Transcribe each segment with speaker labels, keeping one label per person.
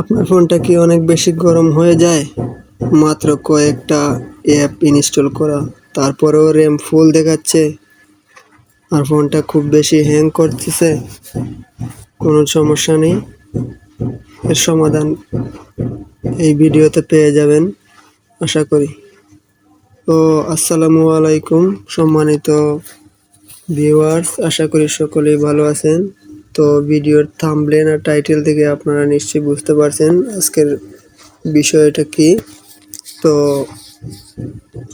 Speaker 1: আপনার ফোনটা কি অনেক বেশি গরম হয়ে যায়? মাত্র কয়েকটা অ্যাপ ইনস্টল করা, তারপরেও র্যাম ফুল দেখাচ্ছে। আর ফোনটা খুব বেশি হ্যাং করতেছে। কোনো সমস্যা নেই। এর সমাধান এই ভিডিওতে পেয়ে যাবেন, আশা করি। তো আসসালামু আলাইকুম, সম্মানিত ভিউয়ার্স আশা করি সকলেই ভালো আছেন। তো ভিডিওর থাম্বনেল আর টাইটেল থেকে আপনারা নিশ্চয়ই বুঝতে পারছেন আজকের বিষয়টা কি। তো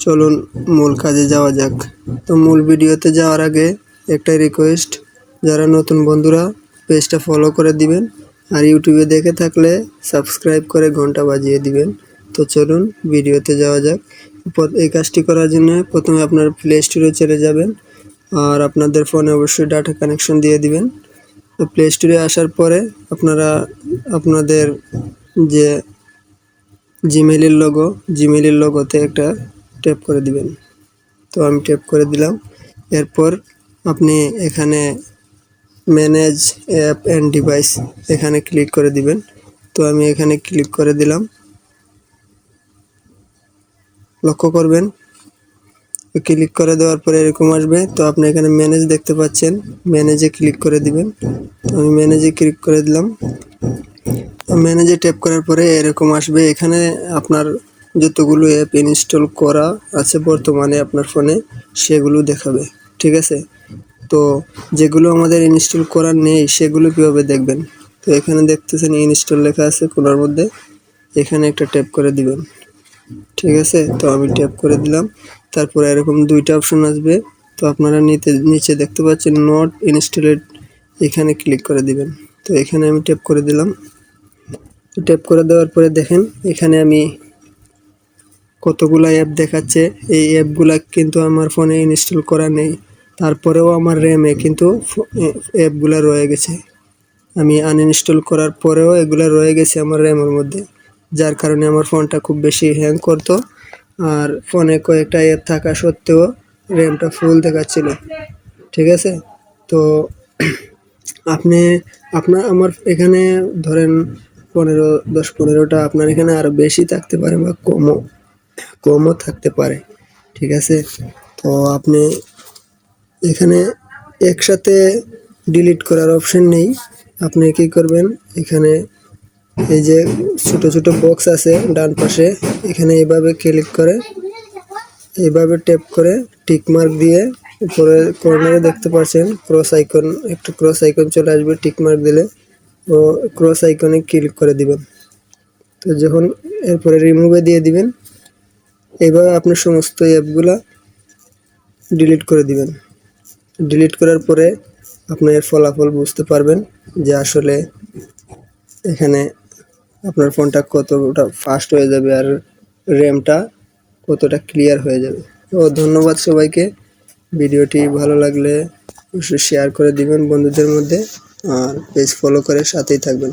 Speaker 1: চলুন মূল কাজে যাওয়া যাক। তো মূল ভিডিওতে যাওয়ার আগে একটা রিকোয়েস্ট যারা নতুন বন্ধুরা পেজটা ফলো করে দিবেন আর ইউটিউবে দেখে থাকলে সাবস্ক্রাইব করে ঘণ্টা বাজিয়ে দিবেন। তো চলুন ভিডিওতে যাওয়া যাক। এই কাজটি করার জন্য প্রথমে আপনার প্লে স্টোরে চলে যাবেন আর আপনাদের ফোনে অবশ্যই ডাটা কানেকশন দিয়ে দিবেন। তো প্লে স্টোরে আসার পরে আপনারা আপনাদের যে জিমেইলের লোগো জিমেইলের লোগোতে একটা ট্যাপ করে দিবেন। তো আমি ট্যাপ করে দিলাম। এরপর আপনি এখানে ম্যানেজ অ্যাপ অ্যান্ড ডিভাইস এখানে ক্লিক করে দিবেন। তো আমি এখানে ক্লিক করে দিলাম। লক্ষ্য করবেন ক্লিক করে দেওয়ার পরে এরকম আসবে। তো আপনি এখানে ম্যানেজ দেখতে পাচ্ছেন। ম্যানেজে ক্লিক করে দিবেন। তো আমি ম্যানেজে ক্লিক করে দিলাম। ম্যানেজে ট্যাপ করার পরে এরকম আসবে। এখানে আপনার যতগুলো অ্যাপ ইনস্টল করা আছে বর্তমানে আপনার ফোনে সেগুলো দেখাবে। ঠিক আছে? তো যেগুলো আমাদের ইনস্টল করা নেই, সেগুলো কীভাবে দেখবেন? তো এখানে দেখতেছেন ইনস্টল লেখা আছে কোনার মধ্যে। এখানে একটা ট্যাপ করে দিবেন। ঠিক আছে? তো আমি ট্যাপ করে দিলাম। তারপরে এরকম দুইটা অপশন আসবে। তো আপনারা নিতে, নিচে দেখতে পাচ্ছেন নট ইনস্টলেড এখানে ক্লিক করে দিবেন। তো এখানে আমি ট্যাপ করে দিলাম। ট্যাপ করে দেওয়ার পরে দেখেন, এখানে আমি কতগুলা অ্যাপ দেখাচ্ছে। এই অ্যাপগুলা কিন্তু আমার ফোনে ইনস্টল করা নেই। তারপরেও আমার র্যামে কিন্তু অ্যাপগুলা রয়ে গেছে। আমি আনইনস্টল করার পরেও এগুলা রয়ে গেছে আমার র্যামের মধ্যে। যার কারণে আমার ফোনটা খুব বেশি হ্যাং করতো। আর ফোনে কয়েকটা অ্যাপ থাকা সত্ত্বেও র্যামটা ফুল দেখাচ্ছিল। ঠিক আছে? তো আপনি আপনার আমার এখানে ধরেন পনেরো, দশ পনেরোটা আপনার এখানে আরও বেশি থাকতে পারে বা কমও কমও থাকতে পারে। ঠিক আছে? তো আপনি এখানে একসাথে ডিলিট করার অপশন নেই। আপনি কি করবেন? এখানে এই যে ছোট ছোট বক্স আছে ডান পাশে, এখানে এভাবে ক্লিক করে, এভাবে ট্যাপ করে টিক মার্ক দিয়ে উপরে কর্নারে দেখতে পাচ্ছেন ক্রস আইকন একটু ক্রস আইকন চলে আসবে টিক মার্ক দিলে, ও ক্রস আইকনে ক্লিক করে দিবেন। তো যখন এরপরে রিমুভে দিয়ে দিবেন, এভাবে আপনার সমস্ত অ্যাপগুলা ডিলিট করে দিবেন। ডিলিট করার পরে আপনার ফলাফল বুঝতে পারবেন যে আসলে এখানে আপনার ফোনটা কতটা ফাস্ট হয়ে যাবে আর র্যামটা কতটা ক্লিয়ার হয়ে যাবে। ও ধন্যবাদ সবাইকে। ভিডিওটি ভালো লাগলে অবশ্যই শেয়ার করে দিবেন বন্ধুদের মধ্যে আর পেজ ফলো করে সাথেই থাকবেন।